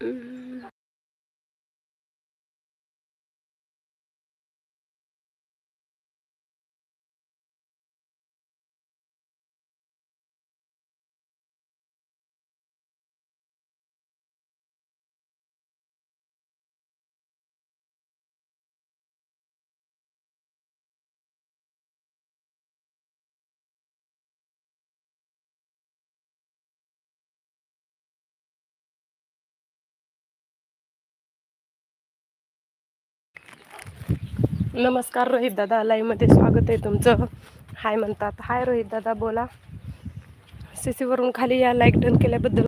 Mm. नमस्कार रोहित दादा. लाईव्हमध्ये स्वागत आहे तुमचं. हाय म्हणतात. हाय रोहित दादा बोला. सी सीवरून खाली या लाईक डन केल्याबद्दल.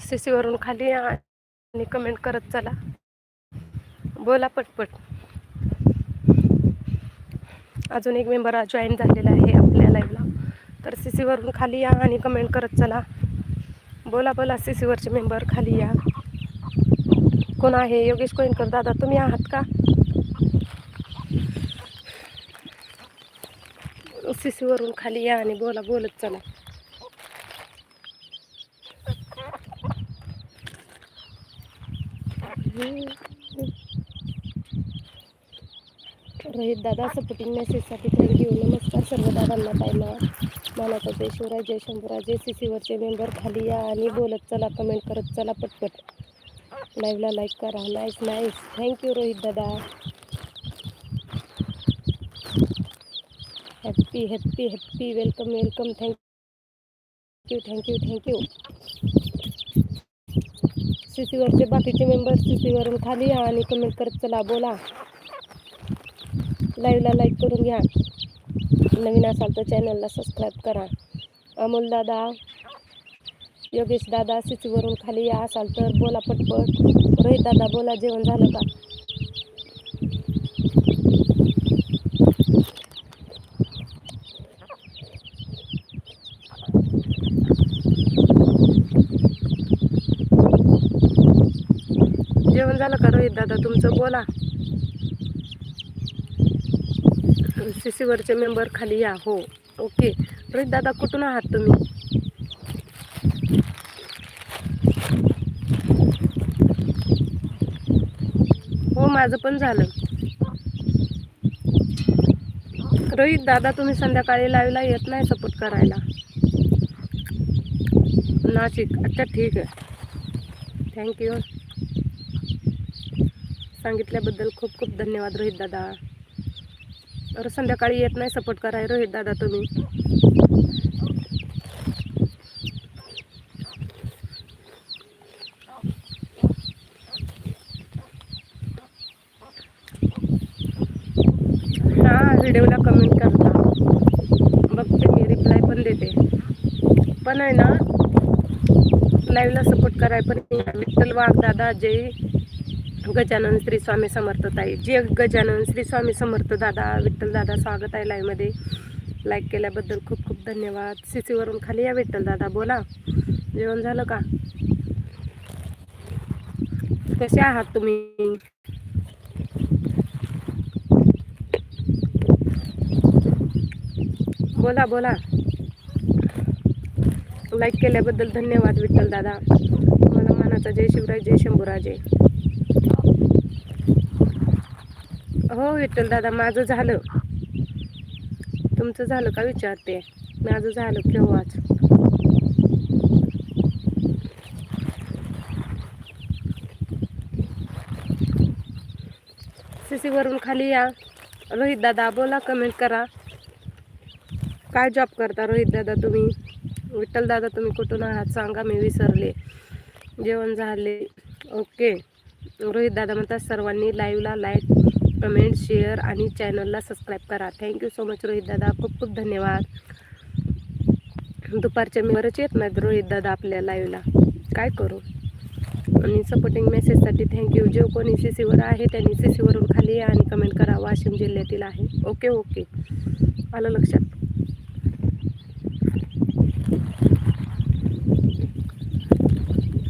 सी सीवरून खाली या आणि कमेंट करत चला. बोला पटपट. अजून एक मेंबर जॉईन झालेला आहे आपल्या लाईव्हला तर सी सीवरून खाली या आणि कमेंट करत चला. बोला बोला सी सीवरचे मेंबर खाली या. कोण आहे? योगेश कोइनकर दादा तुम्ही आहात का? सीसीवरून खाली या आणि बोला बोलत चला. रोहित दादा सपोर्टिंग मेसेजसाठी थँक्यू नमस्कार सर्व दादांना ताईला मानाचा जय शिवराय जय जे सी सीवरचे मेंबर खाली या आणि बोलत चला कमेंट करत चला पटपट. लाईव्हला लाईक करा. Nice nice. थँक्यू रोहित दादा. Happy happy happy welcome welcome thank you thank you thank you C सीवरचे बाकीचे मेंबर सी सीवरून खाली या आणि कमेंट करत चला बोला. लाईव्हला लाईक करून घ्या. नवीन असाल तर चॅनलला सबस्क्राईब करा. अमोल दादा. योगेश दादा सिचीवरून खाली या असाल तर बोला पटपट. रोहित दादा बोला जेवण झालं का? जेवण झालं का रोहित दादा? तुमचं बोला. सिसीवरचे मेंबर खाली या. हो ओके. रोहित दादा कुठून आहात तुम्ही हो माझं पण झालं. रोहित दादा तुम्ही संध्याकाळी लाईव्हला येत नाही सपोर्ट करायला. नाशिक. अच्छा ठीक आहे. थँक्यू सांगितल्याबद्दल खूप खूप धन्यवाद रोहित दादा. अरे संध्याकाळी येत नाही सपोर्ट कराय रोहित दादा तुम्ही हां व्हिडिओला कमेंट करता बघते मी रिप्लाय पण देते. पण आहे ना लाईव्हला सपोर्ट कराय पण विठ्ठल वाघ दादा जय. गजानन श्री स्वामी समर्थ ताई. जय गजानन श्री स्वामी समर्थ दादा. विठ्ठल दादा स्वागत आहे लाईव्हमध्ये लाईक केल्याबद्दल खूप खूप धन्यवाद. सीसीवरून खाली या विठ्ठल दादा. बोला. जेवण झालं का? कसे आहात तुम्ही? बोला बोला. लाईक केल्याबद्दल धन्यवाद विठ्ठल दादा. मला मनाचा जय शिवराय जय शंभूराजे. हो विठ्ठल दादा माझं झालं. तुमचं झालं का विचारते? माझं झालं केव्हाच सी वरून खाली या. रोहित दादा बोला कमेंट करा. काय जॉब करता रोहित दादा तुम्ही? विठ्ठल दादा तुम्ही कुठून आहात सांगा मी विसरले. जेवण झाले. ओके. रोहित दादा म्हणतात सर्वांनी लाईव्हला लाईक कमेंट शेअर आणि चॅनलला सबस्क्राईब करा. थँक्यू सो मच रोहित दादा खूप खूप धन्यवाद. दुपारच्या मेवरच येत नाहीत रोहित दादा आपल्या लाईव्हला काय करू? आणि सपोर्टिंग मेसेजसाठी थँक्यू जे कोणी सी सीवर आहे त्यांनी सी सीवरून खाली आणि कमेंट करा. वाशिम जिल्ह्यातील आहे. Okay okay. आलं लक्षात?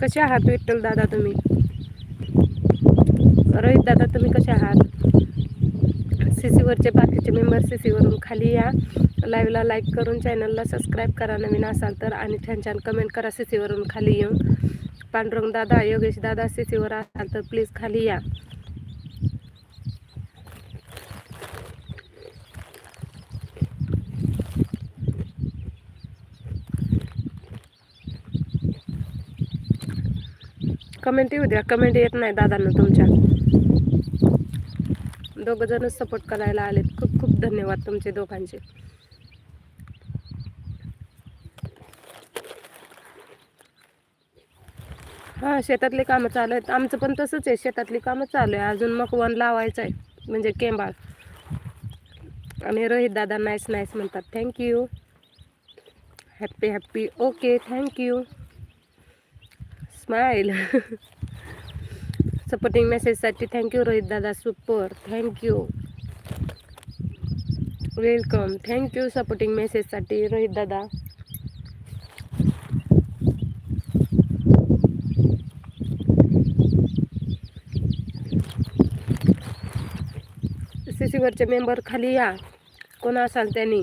कसे आहात विठ्ठल दादा तुम्ही? रोहित दादा तुम्ही कसे आहात? सी सीवरचे बाकीचे मेंबर सी सीवरून खाली या. लाईव्हला लाईक करून चॅनलला सबस्क्राईब करा. नवीन असाल तर आणि छान छान कमेंट करा सी सीवरून खाली येऊन. पांडुरंग दादा योगेश दादा सी सीवर असाल तर प्लीज खाली या. कमेंट येऊ द्या. कमेंट येत नाही दादांना तुमच्या. दोघंजणच सपोर्ट करायला आलेत. खूप खूप धन्यवाद तुमचे दोघांचे. हां शेतातली कामं चालू आहेत. आमचं पण तसंच आहे. शेतातली कामं चालू आहे. अजून मग वन लावायचं आहे म्हणजे केंबाळ. आणि रोहित दादा नाईस नाईस म्हणतात. Thank you happy happy okay thank you smile supporting मेसेजसाठी thank you Rohit दादा super thank you welcome thank you supporting मेसेजसाठी Rohit दादा. सीसीवरचे मेंबर खाली या. कोण असाल त्यांनी?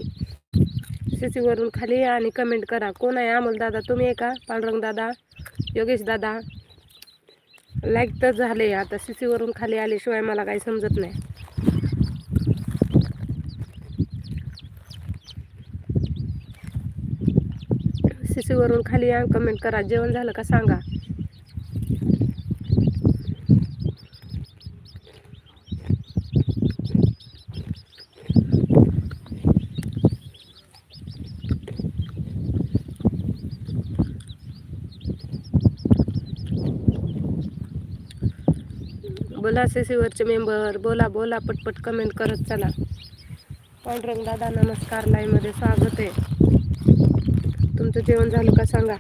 सीसीवरून खाली या आणि कमेंट करा. कोण आहे? अमोल दादा तुम्ही आहे का? पांडुरंग दादा? योगेश दादा लाईक तर झाले. आता सी सीवरून खाली आल्याशिवाय मला काही समजत नाही. सी सीवरून खाली या कमेंट करा. जेवण झालं का? सांगा. बोला सी सीवरचे मेंबर बोला बोला पटपट कमेंट करत चला. पांडुरंग दादा नमस्कार लाईमध्ये स्वागत आहे. तुमचं जेवण झालं का सांगा?